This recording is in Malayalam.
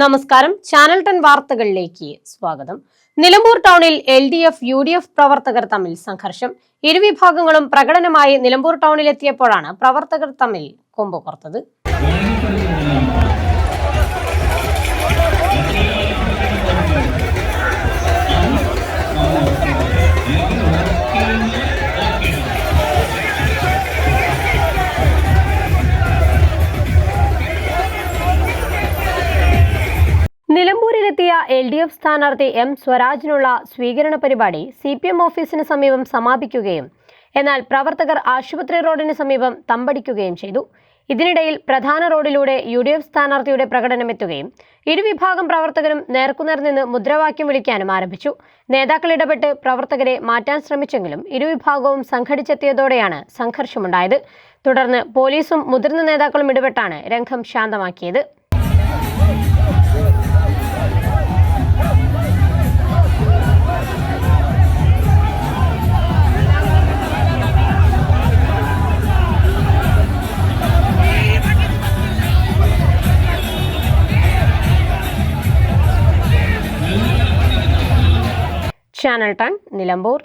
നമസ്കാരം. ചാനൽ ടെൻ വാർത്തകളിലേക്ക് സ്വാഗതം. നിലമ്പൂർ ടൗണിൽ L D F U D F പ്രവർത്തകർ തമ്മിൽ സംഘർഷം. ഇരുവിഭാഗങ്ങളും പ്രകടനമായി നിലമ്പൂർ ടൗണിലെത്തിയപ്പോഴാണ് പ്രവർത്തകർ തമ്മിൽ കൊമ്പ് കൊമ്പുകോർത്തത് നിലമ്പൂരിലെത്തിയ എൽ ഡി എഫ് സ്ഥാനാർത്ഥി എം സ്വരാജിനുള്ള സ്വീകരണ പരിപാടി സി പി എം ഓഫീസിന് സമീപം സമാപിക്കുകയും എന്നാൽ പ്രവർത്തകർ ആശുപത്രി റോഡിന് സമീപം തമ്പടിക്കുകയും ചെയ്തു. ഇതിനിടയിൽ പ്രധാന റോഡിലൂടെ യു ഡി എഫ് സ്ഥാനാർത്ഥിയുടെ പ്രകടനമെത്തുകയും ഇരുവിഭാഗം പ്രവർത്തകരും നേർക്കുനേർ നിന്ന് മുദ്രാവാക്യം വിളിക്കാനും ആരംഭിച്ചു. നേതാക്കൾ ഇടപെട്ട് പ്രവർത്തകരെ മാറ്റാൻ ശ്രമിച്ചെങ്കിലും ഇരുവിഭാഗവും സംഘടിച്ചെത്തിയതോടെയാണ് സംഘർഷമുണ്ടായത്. തുടർന്ന് പോലീസും മുതിർന്ന നേതാക്കളും ഇടപെട്ടാണ് രംഗം ശാന്തമാക്കിയത്. Channel ton Nilambur